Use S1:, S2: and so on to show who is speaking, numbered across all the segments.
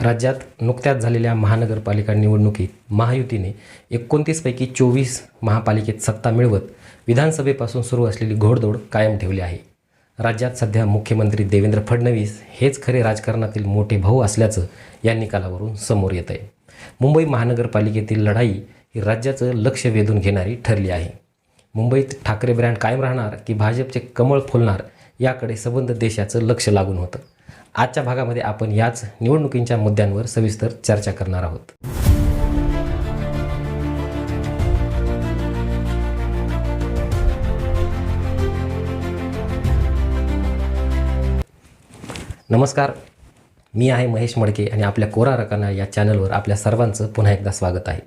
S1: राज्यात नुकत्याच झालेल्या महानगरपालिका निवडणुकीत महायुतीने एकोणतीसपैकी चोवीस महापालिकेत सत्ता मिळवत विधानसभेपासून सुरू असलेली घोडदौड कायम ठेवली आहे. राज्यात सध्या मुख्यमंत्री देवेंद्र फडणवीस हेच खरे राजकारणातील मोठे भाऊ असल्याचं या निकालावरून समोर येत आहे. मुंबई महानगरपालिकेतील लढाई ही राज्याचं लक्ष वेधून घेणारी ठरली आहे. मुंबईत ठाकरे ब्रँड कायम राहणार की भाजपचे कमळ फुलणार याकडे सबंध देशाचं लक्ष लागून होतं. आजच्या भागामध्ये आपण याच निवडणुकींच्या मुद्द्यांवर सविस्तर चर्चा करणार आहोत. नमस्कार. मी आहे महेश मडके आणि आपल्या कोरा रकाना या चॅनलवर आपल्या सर्वांचं पुन्हा एकदा स्वागत आहे.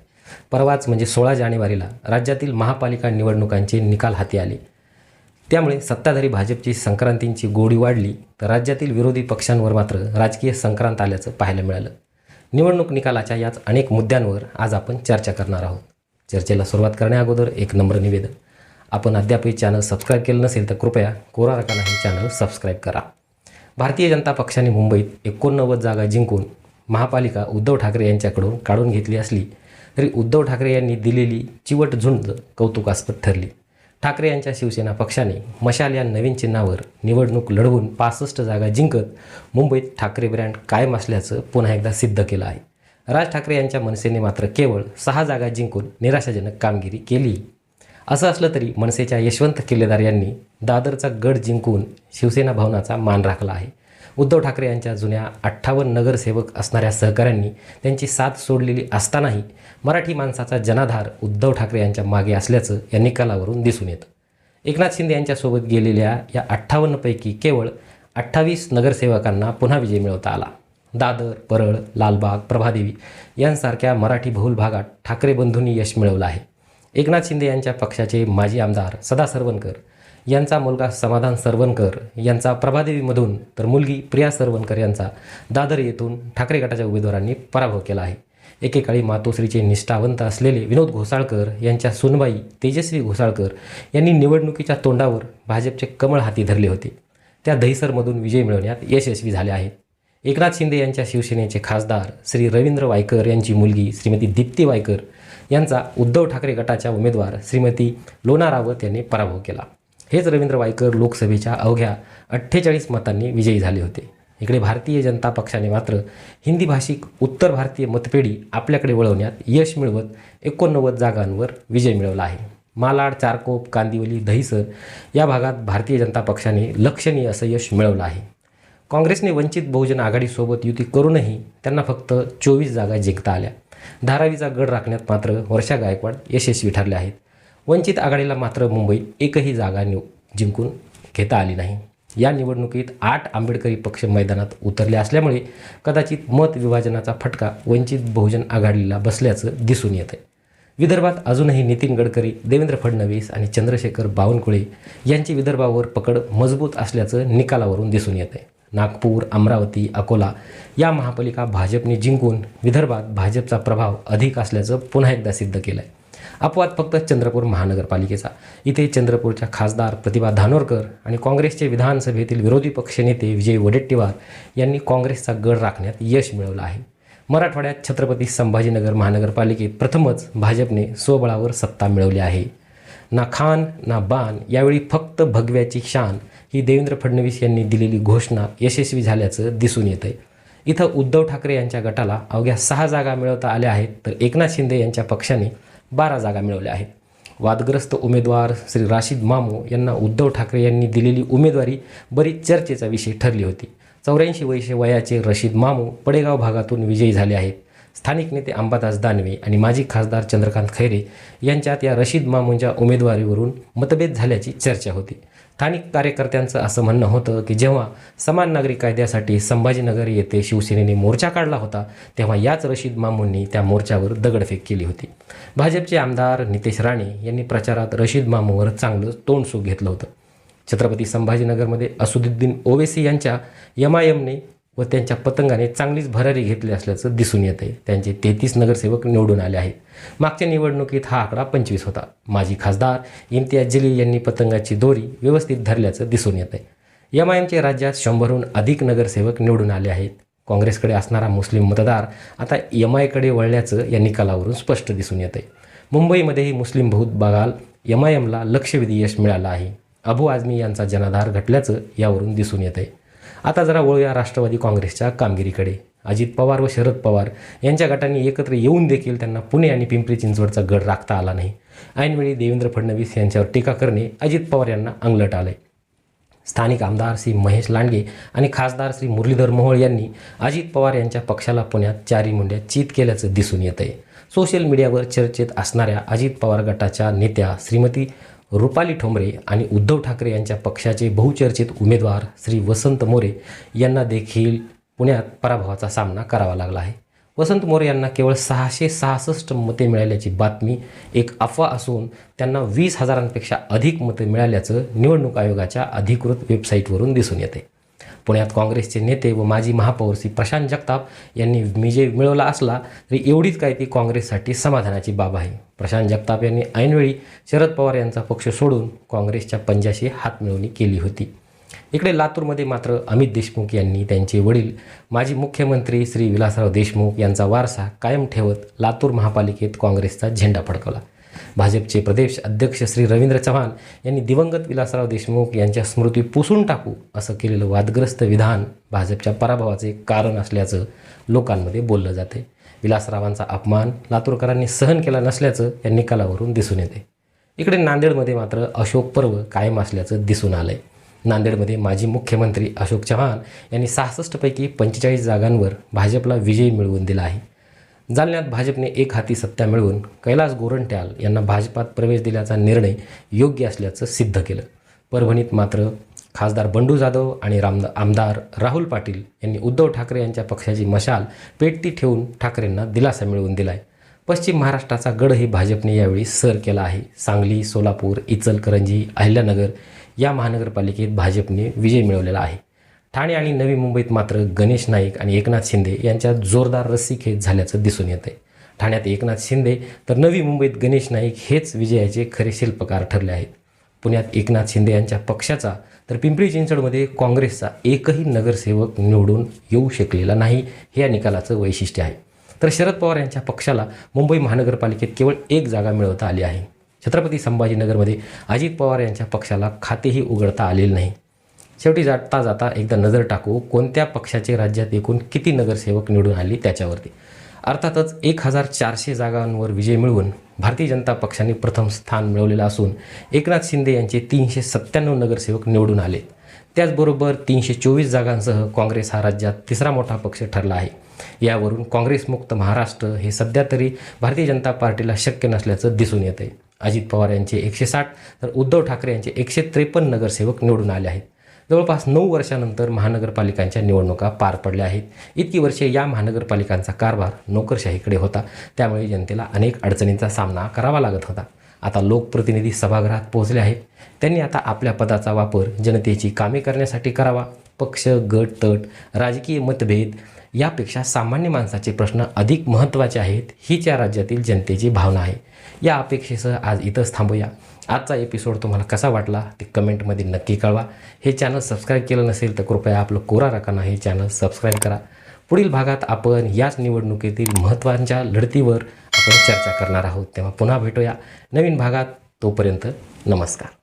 S1: परवाच म्हणजे सोळा जानेवारीला राज्यातील महापालिका निवडणुकांचे निकाल हाती आले. त्यामुळे सत्ताधारी भाजपची संक्रांतींची गोडी वाढली तर राज्यातील विरोधी पक्षांवर मात्र राजकीय संक्रांत आल्याचं पाहायला मिळालं. निवडणूक निकालाच्या याच अनेक मुद्द्यांवर आज आपण चर्चा करणार आहोत. चर्चेला सुरुवात करण्याअगोदर एक नम्र निवेदन. आपण अद्यापही चॅनल सबस्क्राईब केलं नसेल तर कृपया कोरा रकाना हे चॅनल सबस्क्राईब करा. भारतीय जनता पक्षाने मुंबईत एकोणनव्वद जागा जिंकून महापालिका उद्धव ठाकरे यांच्याकडून काढून घेतली असली तरी उद्धव ठाकरे यांनी दिलेली चिवट झुंज कौतुकास्पद ठरली. ठाकरे यांच्या शिवसेना पक्षाने मशाल या नवीन चिन्हावर निवडणूक लढवून पासष्ट जागा जिंकत मुंबईत ठाकरे ब्रँड कायम असल्याचं पुन्हा एकदा सिद्ध केलं आहे. राज ठाकरे यांच्या मनसेने मात्र केवळ सहा जागा जिंकून निराशाजनक कामगिरी केली. असं असलं तरी मनसेच्या यशवंत किल्लेदार यांनी दादरचा गड जिंकून शिवसेना भवनाचा मान राखला आहे. उद्धव ठाकरे यांच्या जुन्या अठ्ठावन्न नगरसेवक असणाऱ्या सहकाऱ्यांनी त्यांची साथ सोडलेली असतानाही मराठी माणसाचा जनाधार उद्धव ठाकरे यांच्या मागे असल्याचं या निकालावरून दिसून येतं. एकनाथ शिंदे यांच्यासोबत गेलेल्या या अठ्ठावन्नपैकी केवळ अठ्ठावीस नगरसेवकांना पुन्हा विजय मिळवता आला. दादर परळ लालबाग प्रभादेवी यांसारख्या मराठी बहुल भागात ठाकरे बंधूंनी यश मिळवलं आहे. एकनाथ शिंदे यांच्या पक्षाचे माजी आमदार सदा सरवणकर यांचा मुलगा समाधान सरवणकर यांचा प्रभादेवीमधून तर मुलगी प्रिया सरवणकर यांचा दादर येथून ठाकरे गटाच्या उमेदवारांनी पराभव केला आहे. एकेकाळी मातोश्रीचे निष्ठावंत असलेले विनोद घोसाळकर यांच्या सुनबाई तेजस्वी घोसाळकर यांनी निवडणुकीच्या तोंडावर भाजपचे कमळ हाती धरले होते. त्या दहिसरमधून विजय मिळवण्यात यशस्वी झाले आहेत. एकनाथ शिंदे यांच्या शिवसेनेचे खासदार श्री रवींद्र वायकर यांची मुलगी श्रीमती दीप्ती वायकर यांचा उद्धव ठाकरे गटाच्या उमेदवार श्रीमती लोना रावत यांनी पराभव केला. हेच रवींद्र वायकर लोकसभेच्या अवघ्या अठ्ठेचाळीस मतांनी विजयी झाले होते. इकडे भारतीय जनता पक्षाने मात्र हिंदी भाषिक उत्तर भारतीय मतपेढी आपल्याकडे वळवण्यात यश मिळवत एकोणनव्वद जागांवर विजय मिळवला आहे. मालाड चारकोप कांदिवली दहिसर या भागात भारतीय जनता पक्षाने लक्षणीय असं यश मिळवलं आहे. काँग्रेसने वंचित बहुजन आघाडीसोबत युती करूनही त्यांना फक्त चोवीस जागा जिंकता आल्या. धारावीचा गड राखण्यात मात्र वर्षा गायकवाड यशस्वी ठरले आहेत. वंचित आघाडीला मात्र मुंबईत एकही जागा निव जिंकून घेता आली नाही. या निवडणुकीत आठ आंबेडकरी पक्ष मैदानात उतरले असल्यामुळे कदाचित मत विभाजनाचा फटका वंचित बहुजन आघाडीला बसल्याचं दिसून येत आहे विदर्भात अजूनही नितीन गडकरी देवेंद्र फडणवीस आणि चंद्रशेखर बावनकुळे यांची विदर्भावर पकड मजबूत असल्याचं निकालावरून दिसून येत आहे नागपूर अमरावती अकोला या महापालिका भाजपने जिंकून विदर्भात भाजपचा प्रभाव अधिक असल्याचं पुन्हा एकदा सिद्ध केलं आहे अपवाद फक्त चंद्रपूर महानगरपालिकेचा. इथे चंद्रपूरच्या खासदार प्रतिभा धानोरकर आणि काँग्रेसचे विधानसभेतील विरोधी पक्षनेते विजय वडेट्टीवार यांनी काँग्रेसचा गड राखण्यात यश मिळवलं आहे. मराठवाड्यात छत्रपती संभाजीनगर महानगरपालिकेत प्रथमच भाजपने स्वबळावर सत्ता मिळवली आहे. ना खान ना बाण यावेळी फक्त भगव्याची शान ही देवेंद्र फडणवीस यांनी दिलेली घोषणा यशस्वी झाल्याचं दिसून येत आहे इथं उद्धव ठाकरे यांच्या गटाला अवघ्या सहा जागा मिळवता आल्या आहेत तर एकनाथ शिंदे यांच्या पक्षाने बारा जागा मिळवल्या आहेत. वादग्रस्त उमेदवार श्री राशीद मामू यांना उद्धव ठाकरे यांनी दिलेली उमेदवारी बरीच चर्चेचा विषय ठरली होती. चौऱ्याऐंशी वर्षे वयाचे रशीद मामू पडेगाव भागातून विजयी झाले आहेत. स्थानिक नेते अंबादास दानवे आणि माजी खासदार चंद्रकांत खैरे यांच्यात या रशीद मामूंच्या उमेदवारीवरून मतभेद झाल्याची चर्चा होती. स्थानिक कार्यकर्त्यांचं असं म्हणणं होतं की जेव्हा समान नागरिक कायद्यासाठी संभाजीनगर येथे शिवसेनेने मोर्चा काढला होता तेव्हा याच रशीद मामूंनी त्या मोर्चावर दगडफेक केली होती. भाजपचे आमदार नितेश राणे यांनी प्रचारात रशीद मामूवर चांगलं तोंडसूक घेतलं होतं. छत्रपती संभाजीनगरमध्ये असुद्दीन ओवेसी यांच्या यमायमने आय एमने व त्यांच्या पतंगाने चांगलीच भरारी घेतली असल्याचं दिसून येत आहे त्यांचे तेहतीस नगरसेवक निवडून आले आहेत. मागच्या निवडणुकीत हा आकडा पंचवीस होता. माजी खासदार इम्तियाज जलील यांनी पतंगाची दोरी व्यवस्थित धरल्याचं दिसून येत आहे एम आय एमचे राज्यात शंभरहून अधिक नगरसेवक निवडून आले आहेत. काँग्रेसकडे असणारा मुस्लिम मतदार आता एम आयकडे वळल्याचं या निकालावरून स्पष्ट दिसून येतं मुंबईमध्येही मुस्लिम बहुत बघाल एम आय एमला लक्षवेधी यश मिळालं आहे. अबू आझमी यांचा जनाधार घटल्याचं यावरून दिसून येत आहे आता जरा वळूया राष्ट्रवादी काँग्रेसच्या कामगिरीकडे. अजित पवार व शरद पवार यांच्या गटांनी एकत्र येऊन देखील त्यांना पुणे आणि पिंपरी चिंचवडचा गड राखता आला नाही. ऐनवेळी देवेंद्र फडणवीस यांच्यावर टीका करणे अजित पवार यांना अंगलट आले स्थानिक आमदार श्री महेश लांडगे आणि खासदार श्री मुरलीधर मोहोळ यांनी अजित पवार यांच्या पक्षाला पुण्यात चारी मुंड्या चित केल्याचं दिसून येत आहे सोशल मीडियावर चर्चेत असणाऱ्या अजित पवार गटाच्या नेत्या श्रीमती रुपाली ठोंबरे आणि उद्धव ठाकरे यांच्या पक्षाचे बहुचर्चित उमेदवार श्री वसंत मोरे यांना देखील पुण्यात पराभवाचा सामना करावा लागला आहे. वसंत मोरे यांना केवळ सहाशे सहासष्ट मते मिळाल्याची बातमी एक अफवा असून त्यांना वीस हजारांपेक्षा अधिक मते मिळाल्याचं निवडणूक आयोगाच्या अधिकृत वेबसाईटवरून दिसून येते. पुण्यात काँग्रेसचे नेते व माजी महापौर श्री प्रशांत जगताप यांनी विजय मिळवला असला तरी एवढीच काय ती काँग्रेससाठी समाधानाची बाब आहे. प्रशांत जगताप यांनी ऐनवेळी शरद पवार यांचा पक्ष सोडून काँग्रेसच्या पंजाशी हातमिळवणी केली होती. इकडे लातूरमध्ये मात्र अमित देशमुख यांनी त्यांचे वडील माजी मुख्यमंत्री श्री विलासराव देशमुख यांचा वारसा कायम ठेवत लातूर महापालिकेत काँग्रेसचा झेंडा फडकवला. भाजपचे प्रदेश अध्यक्ष श्री रवींद्र चव्हाण यांनी दिवंगत विलासराव देशमुख यांच्या स्मृती पुसून टाकू असं केलेलं वादग्रस्त विधान भाजपच्या पराभवाचे कारण असल्याचं लोकांमध्ये बोललं जाते. विलासरावांचा अपमान लातूरकरांनी सहन केला नसल्याचं या निकालावरून दिसून येते. इकडे नांदेडमध्ये मात्र अशोक पर्व कायम असल्याचं दिसून आलंय. नांदेडमध्ये माजी मुख्यमंत्री अशोक चव्हाण यांनी सहासष्टपैकी पंचेचाळीस जागांवर भाजपला विजय मिळवून दिला आहे. जालन्यात भाजपने एक हाती सत्ता मिळवून कैलास गोरंट्याल यांना भाजपात प्रवेश दिल्याचा निर्णय योग्य असल्याचं सिद्ध केलं. परभणीत मात्र खासदार बंडू जाधव आणि रामदा आमदार राहुल पाटील यांनी उद्धव ठाकरे यांच्या पक्षाची मशाल पेटती ठेवून ठाकरेंना दिलासा मिळवून दिला आहे पश्चिम महाराष्ट्राचा गडही भाजपने यावेळी सर केला आहे. सांगली सोलापूर इचलकरंजी अहिल्यानगर या महानगरपालिकेत भाजपने विजय मिळवलेला आहे. ठाणे आणि नवी मुंबईत मात्र गणेश नाईक आणि एकनाथ शिंदे यांच्यात जोरदार रस्सीखेच झाल्याचं दिसून येते ठाण्यात एकनाथ शिंदे तर नवी मुंबईत गणेश नाईक हेच विजयाचे खरे शिल्पकार ठरले आहेत. पुण्यात एकनाथ शिंदे यांच्या पक्षाचा तर पिंपरी चिंचवडमध्ये काँग्रेसचा एकही नगरसेवक निवडून येऊ शकलेला नाही हे या निकालाचं वैशिष्ट्य आहे. तर शरद पवार यांच्या पक्षाला मुंबई महानगरपालिकेत केवळ एक जागा मिळवता आली आहे. छत्रपती संभाजीनगरमध्ये अजित पवार यांच्या पक्षाला खातेही उघडता आलेलं नाही. शेवटी जाता जाता एकदा नजर टाकू कोणत्या पक्षाचे राज्यात एकूण किती नगरसेवक निवडून आली त्याच्यावरती. अर्थातच एक हजार चारशे जागांवर विजय मिळवून भारतीय जनता पक्षाने प्रथम स्थान मिळवलेलं असून एकनाथ शिंदे यांचे तीनशे सत्त्याण्णव नगरसेवक निवडून आले त्याचबरोबर तीनशे चोवीस जागांसह काँग्रेस हा राज्यात तिसरा मोठा पक्ष ठरला आहे. यावरून काँग्रेसमुक्त महाराष्ट्र हे सध्या तरी भारतीय जनता पार्टीला शक्य नसल्याचं दिसून येत आहे अजित पवार यांचे एकशे साठ तर उद्धव ठाकरे यांचे एकशे त्रेपन्न नगरसेवक निवडून आले आहेत. जवळपास नऊ वर्षानंतर महानगरपालिकांच्या निवडणुका पार पडल्या आहेत. इतकी वर्षे या महानगरपालिकांचा कारभार नोकरशाहीकडे होता. त्यामुळे जनतेला अनेक अडचणींचा सामना करावा लागत होता. आता लोकप्रतिनिधी सभागृहात पोहोचले आहेत. त्यांनी आता आपल्या पदाचा वापर जनतेची कामे करण्यासाठी करावा. पक्ष गट तट राजकीय मतभेद यापेक्षा सामान्य माणसाचे प्रश्न अधिक महत्त्वाचे आहेत हीच या राज्यातील जनतेची भावना आहे. या अपेक्षेसह आज इथंच थांबूया. आजचा एपिसोड तुम्हाला कसा वाटला ते कमेंटमध्ये नक्की कळवा. हे चॅनल सबस्क्राईब केलं नसेल तर कृपया आपलं कोरा राखाना हे चॅनल सबस्क्राईब करा. पुढील भागात आपण याच निवडणुकीतील महत्त्वांच्या लढतीवर आपण चर्चा करणार आहोत. तेव्हा पुन्हा भेटूया नवीन भागात. तोपर्यंत नमस्कार.